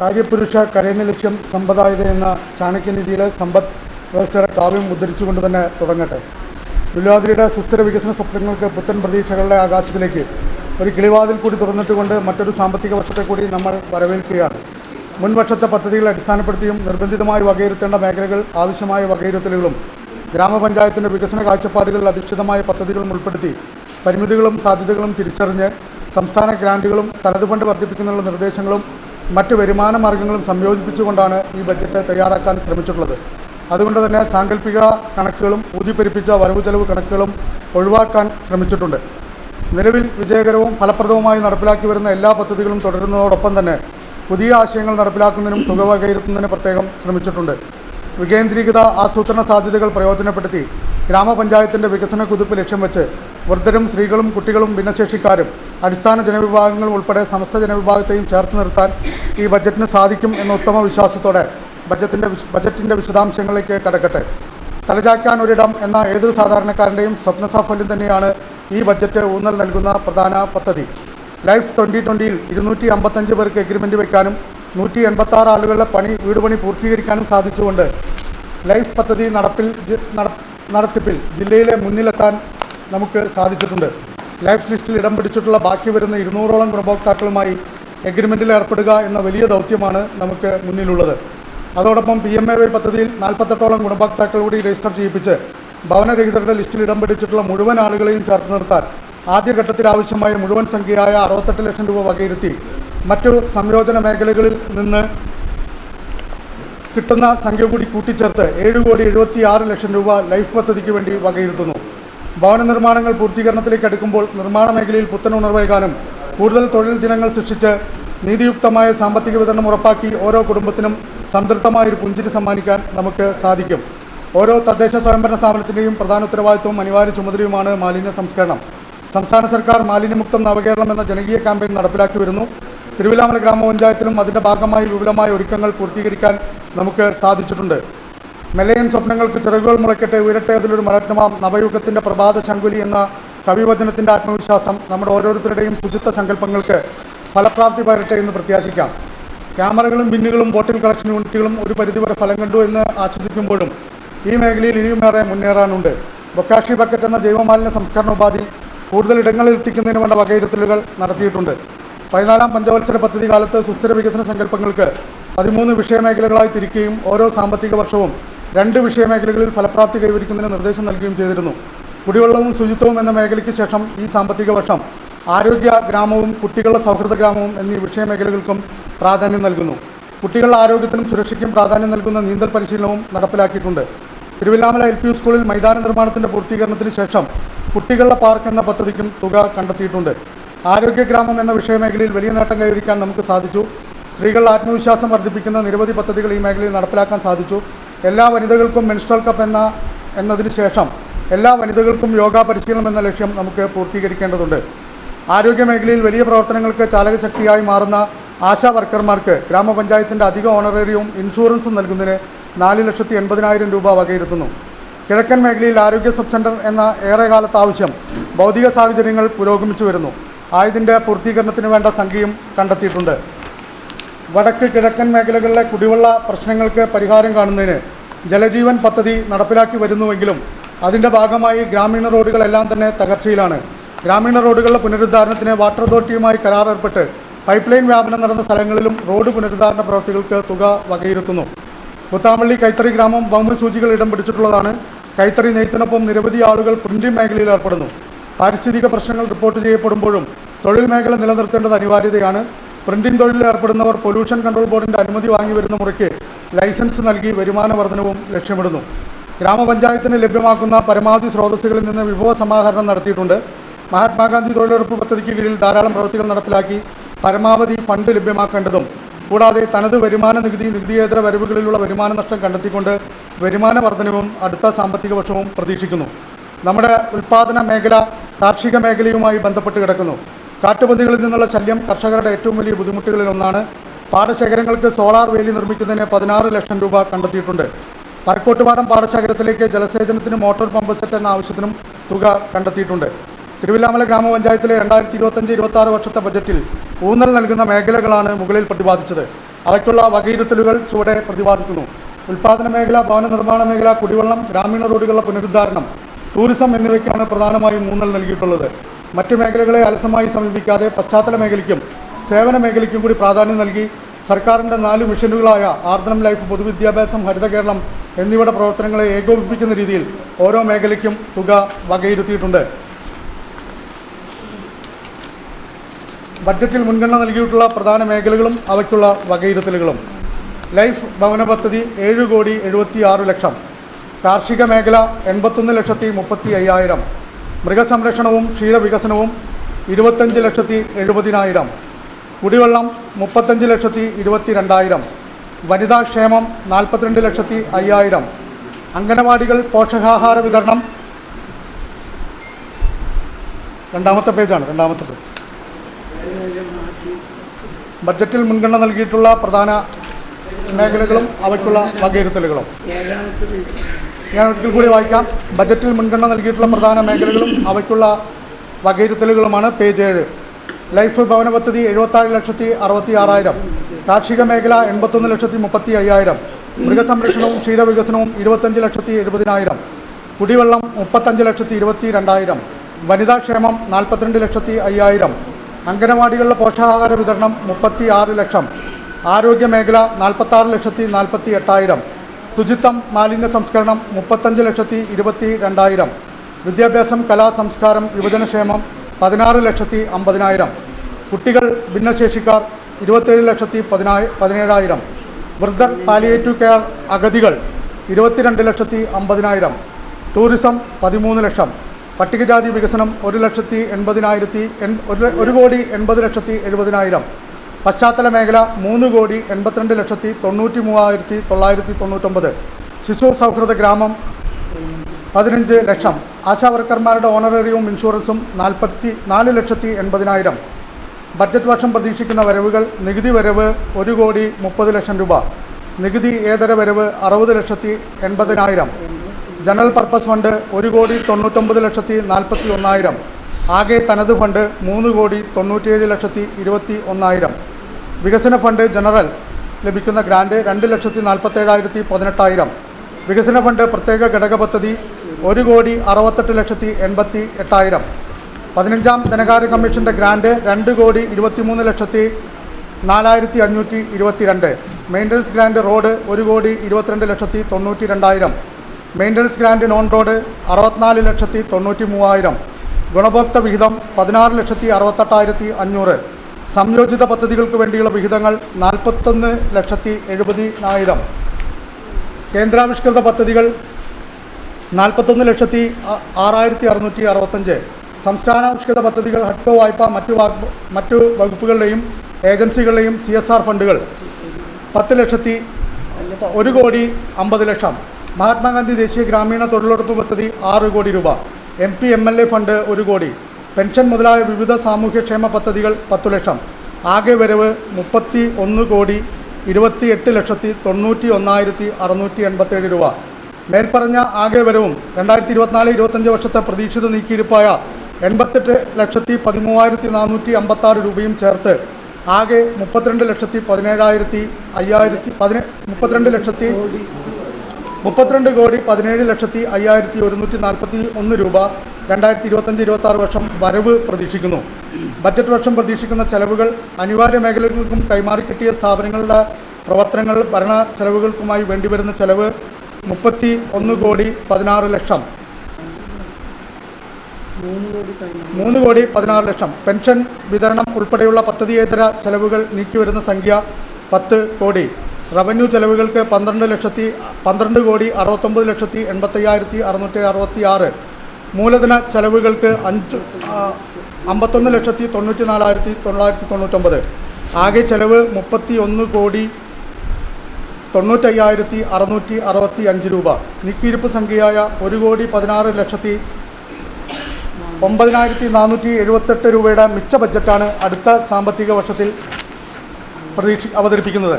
കാര്യപുരുഷ കരേണ ലക്ഷ്യം സമ്പദായത എന്ന ചാണക്യനിധിയിലെ സമ്പദ് വ്യവസ്ഥയുടെ കാവ്യം ഉദ്ധരിച്ചുകൊണ്ട് തന്നെ തുടങ്ങട്ടെ. വില്ലാതിരിയുടെ സുസ്ഥിര വികസന സ്വപ്നങ്ങൾക്ക് പുത്തൻ പ്രതീക്ഷകളുടെ ആകാശത്തിലേക്ക് ഒരു കിളിവാതിൽ കൂടി തുറന്നിട്ടുകൊണ്ട് മറ്റൊരു സാമ്പത്തിക വർഷത്തെ കൂടി നമ്മൾ വരവേൽക്കുകയാണ്. മുൻവർഷത്തെ പദ്ധതികളെ അടിസ്ഥാനപ്പെടുത്തിയും നിർബന്ധിതമായി വകയിരുത്തേണ്ട മേഖലകൾ ആവശ്യമായ വകയിരുത്തലുകളും ഗ്രാമപഞ്ചായത്തിന്റെ വികസന കാഴ്ചപ്പാടുകളിൽ അധിഷ്ഠിതമായ പദ്ധതികളും ഉൾപ്പെടുത്തി പരിമിതികളും സാധ്യതകളും തിരിച്ചറിഞ്ഞ് സംസ്ഥാന ഗ്രാന്റുകളും തനത് വർദ്ധിപ്പിക്കുന്നതിനുള്ള നിർദ്ദേശങ്ങളും മറ്റ് വരുമാന മാർഗങ്ങളും സംയോജിപ്പിച്ചുകൊണ്ടാണ് ഈ ബജറ്റ് തയ്യാറാക്കാൻ ശ്രമിച്ചിട്ടുള്ളത്. അതുകൊണ്ട് തന്നെ സാങ്കല്പിക കണക്കുകളും ഊതിപ്പെരിപ്പിച്ച വരവ് ചെലവ് കണക്കുകളും ഒഴിവാക്കാൻ ശ്രമിച്ചിട്ടുണ്ട്. നിലവിൽ വിജയകരവും ഫലപ്രദവുമായി നടപ്പിലാക്കി വരുന്ന എല്ലാ പദ്ധതികളും തുടരുന്നതോടൊപ്പം തന്നെ പുതിയ ആശയങ്ങൾ നടപ്പിലാക്കുന്നതിനും തുക വകയിരുത്തുന്നതിന് പ്രത്യേകം ശ്രമിച്ചിട്ടുണ്ട്. വികേന്ദ്രീകൃത ആസൂത്രണ സാധ്യതകൾ പ്രയോജനപ്പെടുത്തി ഗ്രാമപഞ്ചായത്തിന്റെ വികസന കുതിപ്പ് ലക്ഷ്യം വെച്ച് വൃദ്ധരും സ്ത്രീകളും കുട്ടികളും ഭിന്നശേഷിക്കാരും അടിസ്ഥാന ജനവിഭാഗങ്ങൾ ഉൾപ്പെടെ സമസ്ത ജനവിഭാഗത്തെയും ചേർത്ത് നിർത്താൻ ഈ ബജറ്റിന് സാധിക്കും എന്ന ഉത്തമ വിശ്വാസത്തോടെ ബജറ്റിന്റെ ബജറ്റിന്റെ വിശദാംശങ്ങളിലേക്ക് കടക്കട്ടെ. തലചാക്കാൻ ഒരിടം എന്ന ഏതൊരു സാധാരണക്കാരന്റെയും സ്വപ്ന സാഫല്യം തന്നെയാണ് ഈ ബജറ്റ് ഊന്നൽ നൽകുന്ന പ്രധാന പദ്ധതി. ലൈഫ് ട്വന്റി ട്വന്റിയിൽ ഇരുന്നൂറ്റി അമ്പത്തഞ്ച് പേർക്ക് എഗ്രിമെന്റ് വയ്ക്കാനും നൂറ്റി എൺപത്താറ് ആളുകളുടെ പണി വീട് പണി പൂർത്തീകരിക്കാനും സാധിച്ചുകൊണ്ട് ലൈഫ് പദ്ധതി നടപ്പിൽ നടത്തിപ്പിൽ ജില്ലയിലെ മുന്നിലെത്താൻ നമുക്ക് സാധിച്ചിട്ടുണ്ട്. ലൈഫ് ലിസ്റ്റിൽ ഇടം പിടിച്ചിട്ടുള്ള ബാക്കി വരുന്ന ഇരുന്നൂറോളം ഗുണഭോക്താക്കളുമായി എഗ്രിമെന്റിൽ ഏർപ്പെടുക എന്ന വലിയ ദൗത്യമാണ് നമുക്ക് മുന്നിലുള്ളത്. അതോടൊപ്പം പി എം എ വൈ പദ്ധതിയിൽ നാൽപ്പത്തെട്ടോളം ഗുണഭോക്താക്കൾ കൂടി രജിസ്റ്റർ ചെയ്യിപ്പിച്ച് ഭവനരഹിതരുടെ ലിസ്റ്റിൽ ഇടം പിടിച്ചിട്ടുള്ള മുഴുവൻ ആളുകളെയും ചേർത്ത് നിർത്താൻ ആദ്യഘട്ടത്തിൽ ആവശ്യമായ മുഴുവൻ സംഖ്യയായ അറുപത്തെട്ട് ലക്ഷം രൂപ വകയിരുത്തി മറ്റു സംയോജന മേഖലകളിൽ നിന്ന് കിട്ടുന്ന സംഖ്യ കൂടി കൂട്ടിച്ചേർത്ത് ഏഴ് കോടി എഴുപത്തി ആറ് ലക്ഷം രൂപ ലൈഫ് പദ്ധതിക്ക് വേണ്ടി വകയിരുത്തുന്നു. ഭവന നിർമ്മാണങ്ങൾ പൂർത്തീകരണത്തിലേക്ക് അടുക്കുമ്പോൾ നിർമ്മാണ മേഖലയിൽ പുത്തൻ ഉണർവേകാനും കൂടുതൽ തൊഴിൽ ദിനങ്ങൾ സൃഷ്ടിച്ച് നീതിയുക്തമായ സാമ്പത്തിക വിതരണം ഉറപ്പാക്കി ഓരോ കുടുംബത്തിനും സംതൃപ്തമായ ഒരു പുഞ്ചിരി സമ്മാനിക്കാൻ നമുക്ക് സാധിക്കും. ഓരോ തദ്ദേശ സ്വയംഭരണ സ്ഥാപനത്തിന്റെയും പ്രധാന ഉത്തരവാദിത്വവും അനിവാര്യ ചുമതലയുമാണ് മാലിന്യ സംസ്കരണം. സംസ്ഥാന സർക്കാർ മാലിന്യമുക്തം നവകേരളം എന്ന ജനകീയ ക്യാമ്പയിൻ നടപ്പിലാക്കി വരുന്നു. തിരുവിലാമല ഗ്രാമപഞ്ചായത്തിലും അതിന്റെ ഭാഗമായി വിപുലമായ ഒരുക്കങ്ങൾ പൂർത്തീകരിക്കാൻ നമുക്ക് സാധിച്ചിട്ടുണ്ട്. മെല്ലയൻ സ്വപ്നങ്ങൾക്ക് ചിറകുകൾ മുളയ്ക്കട്ടെ ഉയരട്ടെ അതിലൊരു മരത്നമാം നവയുഗത്തിന്റെ പ്രഭാത ശങ്കുലി എന്ന കവിവചനത്തിന്റെ ആത്മവിശ്വാസം നമ്മുടെ ഓരോരുത്തരുടെയും ശുചിത്വ സങ്കല്പങ്ങൾക്ക് ഫലപ്രാപ്തി പകരട്ടെ എന്ന് പ്രത്യാശിക്കാം. ക്യാമറകളും ബിന്നുകളും ബോട്ടിൽ കളക്ഷൻ യൂണിറ്റുകളും ഒരു പരിധിവരെ ഫലം കണ്ടു എന്ന് ആശ്വസിക്കുമ്പോഴും ഈ മേഖലയിൽ ഇനിയുമേറെ മുന്നേറാനുണ്ട്. ബൊക്കാഷി ബക്കറ്റ് എന്ന ജൈവമാലിന്യ സംസ്കരണ ഉപാധി കൂടുതൽ ഇടങ്ങളിൽ എത്തിക്കുന്നതിന് വേണ്ട വകയിരുത്തലുകൾ നടത്തിയിട്ടുണ്ട്. പതിനാലാം പഞ്ചവത്സര പദ്ധതി കാലത്ത് സുസ്ഥിര വികസന സങ്കല്പങ്ങൾക്ക് പതിമൂന്ന് വിഷയമേഖലകളായി തിരിക്കുകയും ഓരോ സാമ്പത്തിക വർഷവും രണ്ട് വിഷയമേഖലകളിൽ ഫലപ്രാപ്തി കൈവരിക്കുന്നതിന് നിർദ്ദേശം നൽകുകയും ചെയ്തിരുന്നു. കുടിവെള്ളവും ശുചിത്വവും എന്ന മേഖലയ്ക്ക് ശേഷം ഈ സാമ്പത്തിക വർഷം ആരോഗ്യ ഗ്രാമവും കുട്ടികളുടെ സൗഹൃദ ഗ്രാമവും എന്നീ വിഷയമേഖലകൾക്കും പ്രാധാന്യം നൽകുന്നു. കുട്ടികളുടെ ആരോഗ്യത്തിനും സുരക്ഷയ്ക്കും പ്രാധാന്യം നൽകുന്ന നീന്തൽ പരിശീലനവും നടപ്പിലാക്കിയിട്ടുണ്ട്. തിരുവില്ലാമല എൽ പി സ്കൂളിൽ മൈതാന നിർമ്മാണത്തിന്റെ പൂർത്തീകരണത്തിന് ശേഷം കുട്ടികളുടെ പാർക്ക് എന്ന പദ്ധതിക്കും തുക കണ്ടെത്തിയിട്ടുണ്ട്. ആരോഗ്യ ഗ്രാമം എന്ന വിഷയമേഖലയിൽ വലിയ നേട്ടം കൈവരിക്കാൻ നമുക്ക് സാധിച്ചു. സ്ത്രീകളുടെ ആത്മവിശ്വാസം വർദ്ധിപ്പിക്കുന്ന നിരവധി പദ്ധതികൾ ഈ മേഖലയിൽ നടപ്പിലാക്കാൻ സാധിച്ചു. എല്ലാ വനിതകൾക്കും മെൻസ്ട്രൽ കപ്പ് എന്ന എന്നതിന് ശേഷം എല്ലാ വനിതകൾക്കും യോഗ പരിശീലനം എന്ന ലക്ഷ്യം നമുക്ക് പൂർത്തീകരിക്കേണ്ടതുണ്ട്. ആരോഗ്യ മേഖലയിൽ വലിയ പ്രവർത്തനങ്ങൾക്ക് ചാലകശക്തിയായി മാറുന്ന ആശാ വർക്കർമാർക്ക് ഗ്രാമപഞ്ചായത്തിന്റെ അധിക ഓണറേറിയവും ഇൻഷുറൻസും നൽകുന്നതിന് നാല് ലക്ഷത്തി എൺപതിനായിരം രൂപ വകയിരുത്തുന്നു. കിഴക്കൻ മേഖലയിൽ ആരോഗ്യ സബ് സെന്റർ എന്ന ഏറെക്കാലത്ത് ആവശ്യം ഭൗതിക സാഹചര്യങ്ങൾ പുരോഗമിച്ചു വരുന്നു. ആയതിന്റെ പൂർത്തീകരണത്തിന് വേണ്ട സംഖ്യയും കണ്ടെത്തിയിട്ടുണ്ട്. വടക്ക് കിഴക്കൻ മേഖലകളിലെ കുടിവെള്ള പ്രശ്നങ്ങൾക്ക് പരിഹാരം കാണുന്നതിന് ജലജീവൻ പദ്ധതി നടപ്പിലാക്കി വരുന്നുവെങ്കിലും അതിന്റെ ഭാഗമായി ഗ്രാമീണ റോഡുകളെല്ലാം തന്നെ തകർച്ചയിലാണ്. ഗ്രാമീണ റോഡുകളുടെ പുനരുദ്ധാരണത്തിന് വാട്ടർ അതോറിറ്റിയുമായി കരാർ ഏർപ്പെട്ട് പൈപ്പ് ലൈൻ വ്യാപനം നടന്ന സ്ഥലങ്ങളിലും റോഡ് പുനരുദ്ധാരണ പ്രവൃത്തികൾക്ക് തുക വകയിരുത്തുന്നു. പുത്താമ്പള്ളി കൈത്തറി ഗ്രാമം ഭൗമസൂചികൾ ഇടം പിടിച്ചിട്ടുള്ളതാണ്. കൈത്തറി നെയ്ത്തിനൊപ്പം നിരവധി ആളുകൾ പ്രിന്റിംഗ് മേഖലയിൽ ഏർപ്പെടുന്നു. പാരിസ്ഥിതിക പ്രശ്നങ്ങൾ റിപ്പോർട്ട് ചെയ്യപ്പെടുമ്പോഴും തൊഴിൽ മേഖല നിലനിർത്തേണ്ടത് അനിവാര്യതയാണ്. പ്രിന്റിംഗ് തൊഴിലിൽ ഏർപ്പെടുന്നവർ പൊല്യൂഷൻ കൺട്രോൾ ബോർഡിന്റെ അനുമതി വാങ്ങി വരുന്ന മുറയ്ക്ക് ലൈസൻസ് നൽകി വരുമാന വർധനവും ലക്ഷ്യമിടുന്നു. ഗ്രാമപഞ്ചായത്തിന് ലഭ്യമാക്കുന്ന പരമാവധി സ്രോതസ്സുകളിൽ നിന്ന് വിഭവ സമാഹരണം നടത്തിയിട്ടുണ്ട്. മഹാത്മാഗാന്ധി തൊഴിലുറപ്പ് പദ്ധതിക്ക് കീഴിൽ ധാരാളം പ്രവൃത്തികൾ നടപ്പിലാക്കി പരമാവധി ഫണ്ട് ലഭ്യമാക്കേണ്ടതും കൂടാതെ തനത് വരുമാന നികുതി നികുതിയേതര വരവുകളിലുള്ള വരുമാന നഷ്ടം കണ്ടെത്തിക്കൊണ്ട് വരുമാന വർധനവും അടുത്ത സാമ്പത്തിക വർഷവും പ്രതീക്ഷിക്കുന്നു. നമ്മുടെ ഉൽപ്പാദന മേഖല കാർഷിക മേഖലയുമായി ബന്ധപ്പെട്ട് കിടക്കുന്നു. കാട്ടുപന്നികളിൽ നിന്നുള്ള ശല്യം കർഷകരുടെ ഏറ്റവും വലിയ ബുദ്ധിമുട്ടുകളിൽ ഒന്നാണ്. പാടശേഖരങ്ങൾക്ക് സോളാർ വേലി നിർമ്മിക്കുന്നതിന് പതിനാറ് ലക്ഷം രൂപ കണ്ടെത്തിയിട്ടുണ്ട്. പരക്കോട്ടുപാടം പാടശേഖരത്തിലേക്ക് ജലസേചനത്തിന് മോട്ടോർ പമ്പ് സെറ്റ് എന്ന ആവശ്യത്തിനും തുക കണ്ടെത്തിയിട്ടുണ്ട്. തിരുവില്ലാമല ഗ്രാമപഞ്ചായത്തിലെ രണ്ടായിരത്തി ഇരുപത്തഞ്ച് ഇരുപത്തി വർഷത്തെ ബജറ്റിൽ ഊന്നൽ നൽകുന്ന മേഖലകളാണ് മുകളിൽ പ്രതിപാദിച്ചത്. അവയ്ക്കുള്ള വകയിരുത്തലുകൾ ചുവടെ പ്രതിപാദിക്കുന്നു. ഉൽപ്പാദന മേഖല ഭവന നിർമ്മാണ മേഖല കുടിവെള്ളം ഗ്രാമീണ റോഡുകളുടെ പുനരുദ്ധാരണം ടൂറിസം എന്നിവയ്ക്കാണ് പ്രധാനമായും ഊന്നൽ നൽകിയിട്ടുള്ളത്. മറ്റു മേഖലകളെ അലസമായി സമീപിക്കാതെ പശ്ചാത്തല മേഖലയ്ക്കും സേവന മേഖലയ്ക്കും കൂടി പ്രാധാന്യം നൽകി സർക്കാരിന്റെ നാല് മിഷനുകളായ ആർദ്രം ലൈഫ് പൊതുവിദ്യാഭ്യാസം ഹരിത കേരളം എന്നിവയുടെ പ്രവർത്തനങ്ങളെ ഏകോപിപ്പിക്കുന്ന രീതിയിൽ ഓരോ മേഖലയ്ക്കും തുക വകയിരുത്തിയിട്ടുണ്ട്. ബഡ്ജറ്റിൽ മുൻഗണന നൽകിയിട്ടുള്ള പ്രധാന മേഖലകളും അവയ്ക്കുള്ള വകയിരുത്തലുകളും. ലൈഫ് ഭവന പദ്ധതി ഏഴ് കോടി എഴുപത്തി ആറ് ലക്ഷം. കാർഷിക മേഖല എൺപത്തൊന്ന് ലക്ഷത്തി മുപ്പത്തി അയ്യായിരം. മൃഗസംരക്ഷണവും ക്ഷീരവികസനവും ഇരുപത്തഞ്ച് ലക്ഷത്തി എഴുപതിനായിരം. കുടിവെള്ളം മുപ്പത്തഞ്ച് ലക്ഷത്തി ഇരുപത്തി രണ്ടായിരം വനിതാക്ഷേമം നാൽപ്പത്തിരണ്ട് ലക്ഷത്തി അയ്യായിരം. അംഗനവാടികൾ പോഷകാഹാര വിതരണം. രണ്ടാമത്തെ പേജാണ് രണ്ടാമത്തെ പേജ്. ബഡ്ജറ്റിൽ മുൻഗണന നൽകിയിട്ടുള്ള പ്രധാന മേഖലകളും അവയ്ക്കുള്ള വകയിരുത്തലുകളും. ഞാൻ ഒരിക്കൽ കൂടി വായിക്കാം. ബജറ്റിൽ മുൻഗണന നൽകിയിട്ടുള്ള പ്രധാന മേഖലകളും അവയ്ക്കുള്ള വകയിരുത്തലുകളുമാണ് പേജ് ഏഴ്. ലൈഫ് ഭവന പദ്ധതി എഴുപത്താറ് ലക്ഷത്തി അറുപത്തി ആറായിരം കാർഷിക മേഖല എൺപത്തൊന്ന് ലക്ഷത്തി മുപ്പത്തി അയ്യായിരം മൃഗസംരക്ഷണവും ക്ഷീരവികസനവും ഇരുപത്തഞ്ച് ലക്ഷത്തി എഴുപതിനായിരം. കുടിവെള്ളം മുപ്പത്തഞ്ച് ലക്ഷത്തി ഇരുപത്തി രണ്ടായിരം വനിതാക്ഷേമം നാൽപ്പത്തിരണ്ട് ലക്ഷത്തി അയ്യായിരം. അംഗനവാടികളിലെ പോഷകാഹാര വിതരണം മുപ്പത്തി ആറ് ലക്ഷം. ആരോഗ്യ മേഖല നാൽപ്പത്താറ് ലക്ഷത്തി നാൽപ്പത്തി എട്ടായിരം. ശുചിത്വം മാലിന്യ സംസ്കരണം മുപ്പത്തഞ്ച് ലക്ഷത്തി ഇരുപത്തി രണ്ടായിരം. വിദ്യാഭ്യാസം കലാ സംസ്കാരം യുവജനക്ഷേമം പതിനാറ് ലക്ഷത്തി അമ്പതിനായിരം. കുട്ടികൾ ഭിന്നശേഷിക്കാർ ഇരുപത്തേഴ് ലക്ഷത്തി പതിനായി പതിനേഴായിരം. വൃദ്ധർ പാലിയേറ്റീവ് കെയർ അഗതികൾ ഇരുപത്തിരണ്ട് ലക്ഷത്തി അമ്പതിനായിരം. ടൂറിസം പതിമൂന്ന് ലക്ഷം. പട്ടികജാതി വികസനം ഒരു ലക്ഷത്തി എൺപതിനായിരത്തി എൺ ഒരു കോടി എൺപത് ലക്ഷത്തി എഴുപതിനായിരം. പശ്ചാത്തല മേഖല മൂന്ന് കോടി എൺപത്തിരണ്ട് ലക്ഷത്തി തൊണ്ണൂറ്റി മൂവായിരത്തി തൊള്ളായിരത്തി തൊണ്ണൂറ്റൊമ്പത്. ശിശു സൗഹൃദ ഗ്രാമം പതിനഞ്ച് ലക്ഷം. ആശാവർക്കർമാരുടെ ഓണറേറിയവും ഇൻഷുറൻസും നാൽപ്പത്തി നാല് ലക്ഷത്തി എൺപതിനായിരം. ബഡ്ജറ്റ് വർഷം പ്രതീക്ഷിക്കുന്ന വരവുകൾ നികുതി വരവ് ഒരു കോടി മുപ്പത് ലക്ഷം രൂപ. നികുതി ഏതര വരവ് അറുപത് ലക്ഷത്തി എൺപതിനായിരം. ജനറൽ പർപ്പസ് ഫണ്ട് ഒരു കോടി തൊണ്ണൂറ്റൊമ്പത് ലക്ഷത്തി നാൽപ്പത്തി ഒന്നായിരം. ആകെ തനത് ഫണ്ട് മൂന്ന് കോടി തൊണ്ണൂറ്റിയേഴ് ലക്ഷത്തി ഇരുപത്തി ഒന്നായിരം. വികസന ഫണ്ട് ജനറൽ ലഭിക്കുന്ന ഗ്രാൻഡ് രണ്ട് ലക്ഷത്തി നാൽപ്പത്തേഴായിരത്തി പതിനെട്ടായിരം. വികസന ഫണ്ട് പ്രത്യേക ഘടക പദ്ധതി ഒരു കോടി അറുപത്തെട്ട് ലക്ഷത്തി എൺപത്തി എട്ടായിരം. പതിനഞ്ചാം ധനകാര്യ കമ്മീഷന്റെ ഗ്രാൻഡ് രണ്ട് കോടി ഇരുപത്തിമൂന്ന് ലക്ഷത്തി നാലായിരത്തി അഞ്ഞൂറ്റി ഇരുപത്തിരണ്ട്. മെയിന്റനൻസ് ഗ്രാൻഡ് റോഡ് ഒരു കോടി ഇരുപത്തിരണ്ട് ലക്ഷത്തി തൊണ്ണൂറ്റി രണ്ടായിരം മെയിന്റനൻസ് ഗ്രാൻഡ് നോൺ റോഡ് അറുപത്തിനാല് ലക്ഷത്തി തൊണ്ണൂറ്റി മൂവായിരം ഗുണഭോക്തൃ വിഹിതം പതിനാറ് ലക്ഷത്തി അറുപത്തെട്ടായിരത്തി അഞ്ഞൂറ്. സംയോജിത പദ്ധതികൾക്ക് വേണ്ടിയുള്ള വിഹിതങ്ങൾ നാൽപ്പത്തൊന്ന് ലക്ഷത്തി എഴുപതിനായിരം കേന്ദ്രാവിഷ്കൃത പദ്ധതികൾ നാൽപ്പത്തൊന്ന് ലക്ഷത്തി ആറായിരത്തി അറുന്നൂറ്റി അറുപത്തഞ്ച്. സംസ്ഥാനാവിഷ്കൃത പദ്ധതികൾ ഹഡ്കോ വായ്പ മറ്റു മറ്റു വകുപ്പുകളുടെയും ഏജൻസികളുടെയും സി എസ് ആർ ഫണ്ടുകൾ. പത്ത് ലക്ഷത്തി ഒരു കോടി അമ്പത് ലക്ഷം. മഹാത്മാഗാന്ധി ദേശീയ ഗ്രാമീണ തൊഴിലുറപ്പ് പദ്ധതി ആറ് കോടി രൂപ. M P M L A fund ഒരു കോടി. പെൻഷൻ മുതലായ വിവിധ സാമൂഹ്യക്ഷേമ പദ്ധതികൾ പത്തു ലക്ഷം. ആകെ വരവ് മുപ്പത്തി ഒന്ന് കോടി ഇരുപത്തി എട്ട് ലക്ഷത്തി തൊണ്ണൂറ്റി ഒന്നായിരത്തി അറുന്നൂറ്റി എൺപത്തേഴ് രൂപ. മേൽപ്പറഞ്ഞ ആകെ വരവും രണ്ടായിരത്തി ഇരുപത്തിനാല് ഇരുപത്തഞ്ച് വർഷത്തെ പ്രതീക്ഷിത നീക്കിയിരുപ്പായ എൺപത്തെട്ട് ലക്ഷത്തി പതിമൂവായിരത്തി നാനൂറ്റി അമ്പത്താറ് രൂപയും ചേർത്ത് ആകെ മുപ്പത്തിരണ്ട് ലക്ഷത്തി പതിനേഴായിരത്തി അയ്യായിരത്തി പതിനെ മുപ്പത്തിരണ്ട് ലക്ഷത്തി മുപ്പത്തിരണ്ട് കോടി പതിനേഴ് ലക്ഷത്തി അയ്യായിരത്തി ഒരുന്നൂറ്റി നാൽപ്പത്തി ഒന്ന് രൂപ. രണ്ടായിരത്തി ഇരുപത്തഞ്ച് ഇരുപത്തി ആറ് വർഷം വരവ് പ്രതീക്ഷിക്കുന്നു. ബജറ്റ് വർഷം പ്രതീക്ഷിക്കുന്ന ചെലവുകൾ അനിവാര്യ മേഖലകൾക്കും കൈമാറി കിട്ടിയ സ്ഥാപനങ്ങളുടെ പ്രവർത്തനങ്ങൾ ഭരണ ചെലവുകൾക്കുമായി വേണ്ടിവരുന്ന ചെലവ് മുപ്പത്തി ഒന്ന് കോടി പതിനാറ് ലക്ഷം. മൂന്ന് കോടി പതിനാറ് ലക്ഷം. പെൻഷൻ വിതരണം ഉൾപ്പെടെയുള്ള പദ്ധതിയേതര ചെലവുകൾ നീക്കിവരുന്ന സംഖ്യ പത്ത് കോടി. റവന്യൂ ചെലവുകൾക്ക് പന്ത്രണ്ട് ലക്ഷത്തി പന്ത്രണ്ട് കോടി അറുപത്തൊമ്പത് ലക്ഷത്തി എൺപത്തയ്യായിരത്തി അറുന്നൂറ്റി അറുപത്തി ആറ് മൂലധന ചെലവുകൾക്ക് അഞ്ച് അമ്പത്തൊന്ന് ലക്ഷത്തി തൊണ്ണൂറ്റി നാലായിരത്തി തൊള്ളായിരത്തി തൊണ്ണൂറ്റൊമ്പത്. ആകെ ചെലവ് മുപ്പത്തി ഒന്ന് കോടി തൊണ്ണൂറ്റയ്യായിരത്തി അറുന്നൂറ്റി അറുപത്തി അഞ്ച് രൂപ. നിക്കിരിപ്പ് സംഖ്യയായ ഒരു കോടി പതിനാറ് ലക്ഷത്തി ഒമ്പതിനായിരത്തി നാനൂറ്റി എഴുപത്തെട്ട് രൂപയുടെ മിച്ച ബജറ്റാണ് അടുത്ത സാമ്പത്തിക വർഷത്തിൽ പ്രതീക്ഷ അവതരിപ്പിക്കുന്നത്.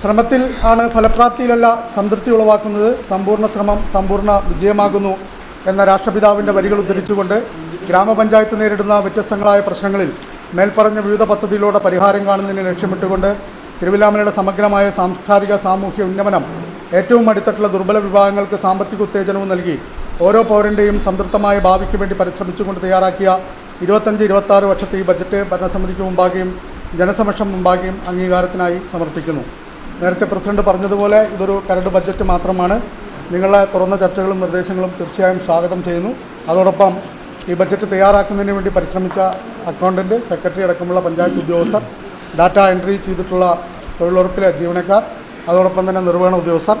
ശ്രമത്തിൽ ആണ് ഫലപ്രാപ്തിയിലല്ല സംതൃപ്തി ഉളവാക്കുന്നത്. സമ്പൂർണ ശ്രമം സമ്പൂർണ വിജയമാകുന്നു. എന്ന രാഷ്ട്രപിതാവിന്റെ വരികൾ ഉദ്ധരിച്ചുകൊണ്ട് ഗ്രാമപഞ്ചായത്ത് നേരിടുന്ന വ്യത്യസ്തങ്ങളായ പ്രശ്നങ്ങളിൽ മേൽപ്പറഞ്ഞ വിവിധ പദ്ധതിയിലൂടെ പരിഹാരം കാണുന്നതിന് ലക്ഷ്യമിട്ടുകൊണ്ട് തിരുവില്ലാമലയുടെ സമഗ്രമായ സാംസ്കാരിക സാമൂഹ്യ ഉന്നമനം ഏറ്റവും അടുത്തിട്ടുള്ള ദുർബല വിഭാഗങ്ങൾക്ക് സാമ്പത്തിക ഉത്തേജനവും നൽകി ഓരോ പൗരന്റെയും സംതൃപ്തമായ ഭാവിക്ക് വേണ്ടി പരിശ്രമിച്ചുകൊണ്ട് തയ്യാറാക്കിയ ഇരുപത്തഞ്ച് ഇരുപത്താറ് വർഷത്തെ ഈ ബജറ്റ് ഭരണസമിതിക്ക് മുമ്പാകെയും ജനസമക്ഷം മുമ്പാകെയും അംഗീകാരത്തിനായി സമർപ്പിക്കുന്നു. നേരത്തെ പ്രസിഡന്റ് പറഞ്ഞതുപോലെ ഇതൊരു കരട് ബജറ്റ് മാത്രമാണ്. നിങ്ങളുടെ തുറന്ന ചർച്ചകളും നിർദ്ദേശങ്ങളും തീർച്ചയായും സ്വാഗതം ചെയ്യുന്നു. അതോടൊപ്പം ഈ ബജറ്റ് തയ്യാറാക്കുന്നതിന് വേണ്ടി പരിശ്രമിച്ച അക്കൗണ്ടന്റ് സെക്രട്ടറി അടക്കമുള്ള പഞ്ചായത്ത് ഉദ്യോഗസ്ഥർ ഡാറ്റ എൻട്രി ചെയ്തിട്ടുള്ള തൊഴിലുറപ്പിലെ ജീവനക്കാർ അതോടൊപ്പം തന്നെ നിർവഹണ ഉദ്യോഗസ്ഥർ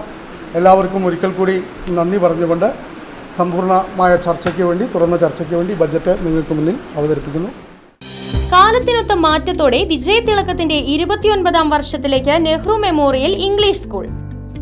എല്ലാവർക്കും ഒരിക്കൽ കൂടി നന്ദി പറഞ്ഞുകൊണ്ട് സമ്പൂർണമായ ചർച്ചയ്ക്ക് വേണ്ടി തുറന്ന ചർച്ചയ്ക്ക് വേണ്ടി ബജറ്റ് നിങ്ങൾക്ക് മുന്നിൽ അവതരിപ്പിക്കുന്നു. കാലത്തിനൊത്ത മാറ്റത്തോടെ വിജയതിളക്കത്തിന്റെ ഇരുപത്തിയൊൻപതാം വർഷത്തിലേക്ക് നെഹ്റു മെമ്മോറിയൽ ഇംഗ്ലീഷ് സ്കൂൾ.